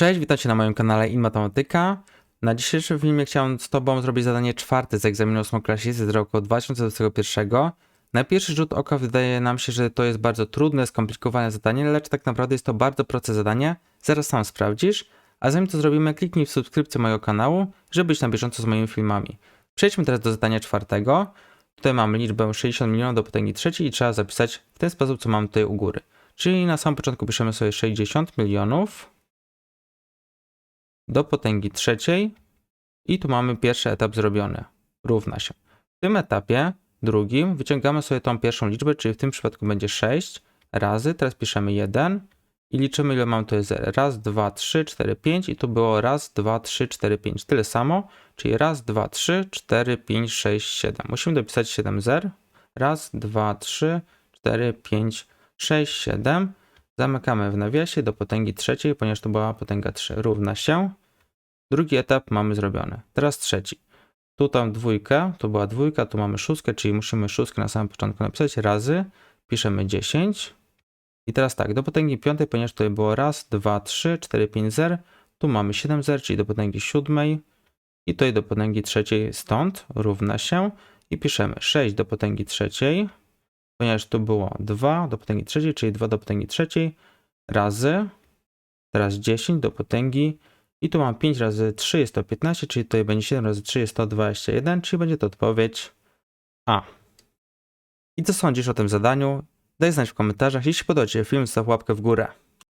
Cześć, witajcie na moim kanale InMatematyka. Na dzisiejszym filmie chciałem z Tobą zrobić zadanie czwarte z egzaminu ósmoklasisty z roku 2021. Na pierwszy rzut oka wydaje nam się, że to jest bardzo trudne, skomplikowane zadanie, lecz tak naprawdę jest to bardzo proste zadanie. Zaraz sam sprawdzisz. A zanim to zrobimy, kliknij w subskrypcję mojego kanału, żeby być na bieżąco z moimi filmami. Przejdźmy teraz do zadania czwartego. Tutaj mamy liczbę 60 milionów do potęgi trzeciej i trzeba zapisać w ten sposób, co mam tutaj u góry. Czyli na samym początku piszemy sobie 60 milionów do potęgi trzeciej i tu mamy pierwszy etap zrobiony. Równa się. W tym etapie drugim wyciągamy sobie tą pierwszą liczbę, czyli w tym przypadku będzie 6 razy, teraz piszemy 1 i liczymy ile mam to jest raz, 2, 3, 4, 5 i tu było raz, 2, 3, 4, 5. Tyle samo, czyli raz, 2, 3, 4, 5, 6, 7. Musimy dopisać 7 zer. Raz, 2, 3, 4, 5, 6, 7. Zamykamy w nawiasie do potęgi trzeciej, ponieważ to była potęga 3 równa się. Drugi etap mamy zrobiony. Teraz trzeci. Tu tam dwójkę, to była dwójka, tu mamy szóstkę, czyli musimy szóstkę na samym początku napisać razy. Piszemy 10. I teraz tak, do potęgi piątej, ponieważ tutaj było raz, 2, 3, 4, 5 zer. Tu mamy 7 zer, czyli do potęgi siódmej. I tutaj do potęgi trzeciej stąd równa się. I piszemy 6 do potęgi trzeciej, ponieważ tu było 2 do potęgi trzeciej, czyli 2 do potęgi trzeciej razy. Teraz 10 do potęgi i tu mam 5 razy 3 jest to 15, czyli tutaj będzie 7 razy 3 jest to 21, czyli będzie to odpowiedź A. I co sądzisz o tym zadaniu? Daj znać w komentarzach. Jeśli podoba Ci się film, zostaw łapkę w górę.